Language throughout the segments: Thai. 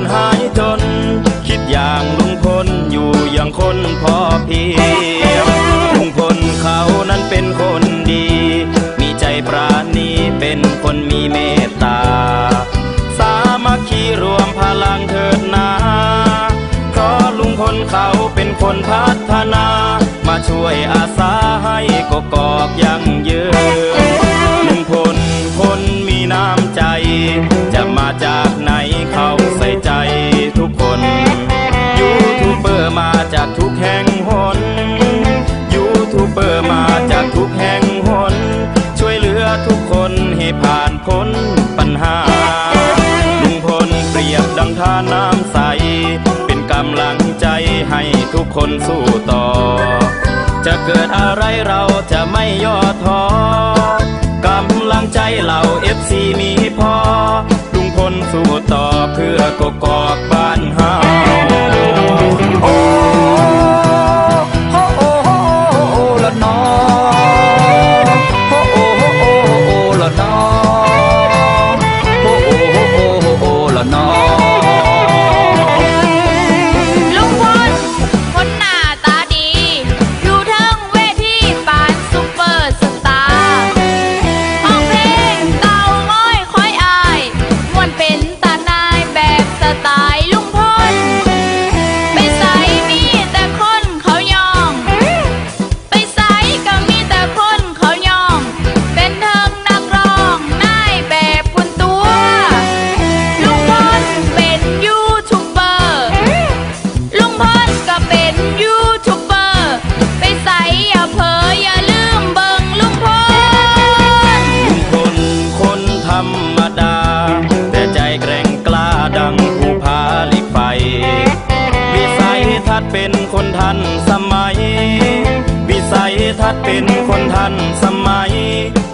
ญหายจน คิดอย่างลุงพลอยู่อย่างคนพอเพียงลุงพลเขานั้นเป็นคนดี มีใจปราณีเป็นคนมีเมตตา สามัคคีรวมพลังเถิดนาเพราะลุงพลเขาเป็นคนพัฒนา มาช่วยอาสาให้กกอกยัง สู้ต่อ จะเกิดอะไรเราจะไม่ย่อท้อกำลังใจเหล่าเอฟซีมีพอลุงพลสู้ต่อเพื่อกกอก คนทันสมัย วิสัยทัศน์เป็นคนทันสมัย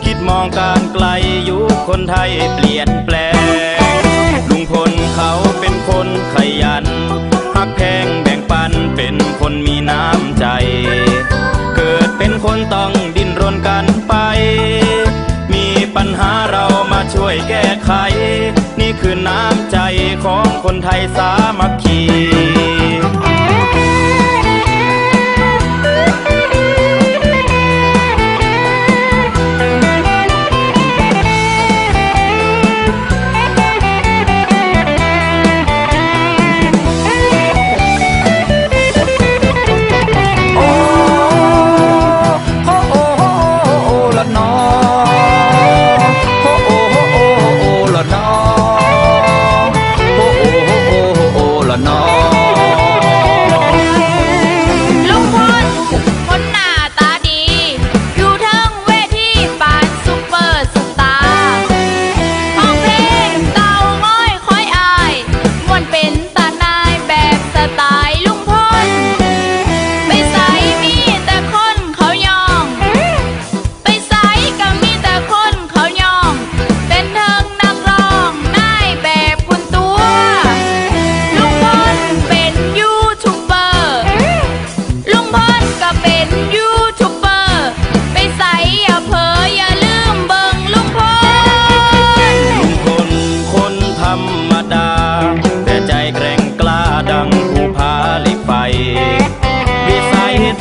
คิดมองการไกลยุคคนไทยเปลี่ยนแปลง ลุงพลเขาเป็นคนขยันหักแพงแบ่งปันเป็นคนมีน้ำใจ เกิดเป็นคนต้องดิ้นรนกันไป มีปัญหาเรามาช่วยแก้ไข นี่คือน้ำใจของคนไทยสามัคคี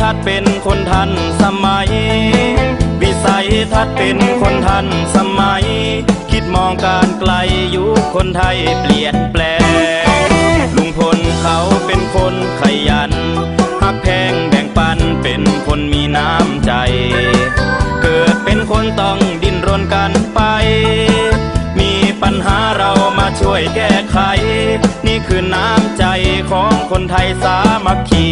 ทัศน์เป็นคนทันสมัย วิสัยทัศน์เป็นคนทันสมัย คิดมองการไกลยุคคนไทยเปลี่ยนแปลง ลุงพลเขาเป็นคนขยันหักแพงแบ่งปันเป็นคนมีน้ำใจ เกิดเป็นคนต้องดิ้นรนกันไป มีปัญหาเรามาช่วยแก้ไข นี่คือน้ำใจของคนไทยสามัคคี